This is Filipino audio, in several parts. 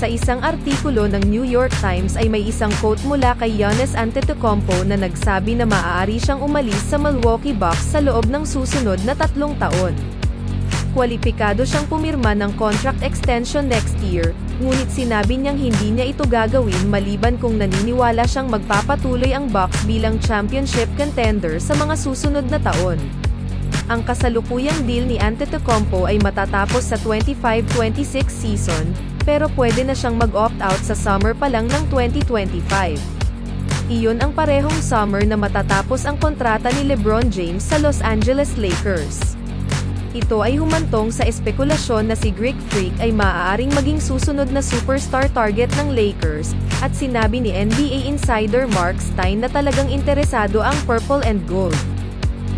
Sa isang artikulo ng New York Times ay may isang quote mula kay Giannis Antetokounmpo na nagsabi na maaari siyang umalis sa Milwaukee Bucks sa loob ng susunod na tatlong taon. Kwalipikado siyang pumirma ng contract extension next year, ngunit sinabi niyang hindi niya ito gagawin maliban kung naniniwala siyang magpapatuloy ang Bucks bilang championship contender sa mga susunod na taon. Ang kasalukuyang deal ni Antetokounmpo ay matatapos sa 25-26 season, pero pwede na siyang mag-opt out sa summer pa lang ng 2025. Iyon ang parehong summer na matatapos ang kontrata ni LeBron James sa Los Angeles Lakers. Ito ay humantong sa espekulasyon na si Greek Freak ay maaaring maging susunod na superstar target ng Lakers, at sinabi ni NBA insider Mark Stein na talagang interesado ang purple and gold.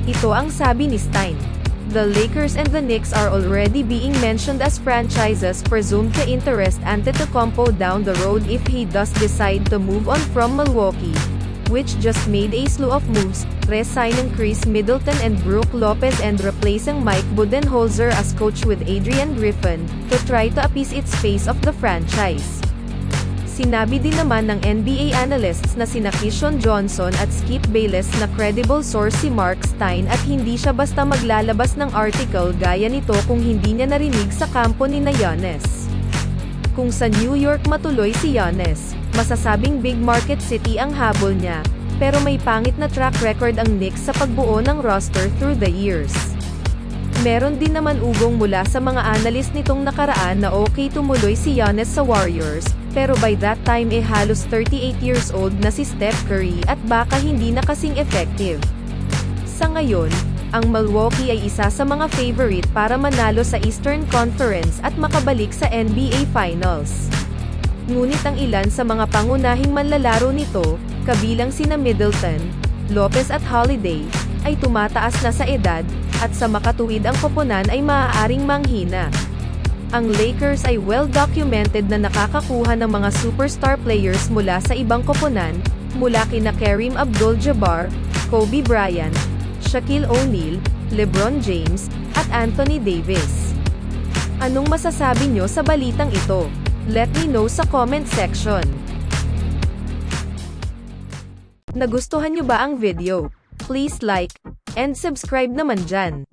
Ito ang sabi ni Stein. The Lakers and the Knicks are already being mentioned as franchises presumed to interest Antetokounmpo down the road if he does decide to move on from Milwaukee, which just made a slew of moves, re-signing Chris Middleton and Brook Lopez and replacing Mike Budenholzer as coach with Adrian Griffin, to try to appease its face of the franchise. Sinabi din naman ng NBA analysts na sina Kishon Johnson at Skip Bayless na credible source si Mark Stein at hindi siya basta maglalabas ng article gaya nito kung hindi niya narinig sa kampo ni na. Kung sa New York matuloy si Giannis, masasabing big market city ang habol niya, pero may pangit na track record ang Knicks sa pagbuo ng roster through the years. Meron din naman ugong mula sa mga analyst nitong nakaraan na okay tumuloy si Giannis sa Warriors, pero by that time eh halos 38 years old na si Steph Curry at baka hindi na kasing effective. Sa ngayon, ang Milwaukee ay isa sa mga favorite para manalo sa Eastern Conference at makabalik sa NBA Finals. Ngunit ang ilan sa mga pangunahing manlalaro nito, kabilang sina Middleton, Lopez at Holiday, ay tumataas na sa edad, at sa makatuwid ang koponan ay maaaring manghina. Ang Lakers ay well documented na nakakakuha ng mga superstar players mula sa ibang koponan, mula kina Kareem Abdul-Jabbar, Kobe Bryant, Shaquille O'Neal, LeBron James, at Anthony Davis. Anong masasabi nyo sa balitang ito? Let me know sa comment section. Nagustuhan nyo ba ang video? Please like, and subscribe naman dyan.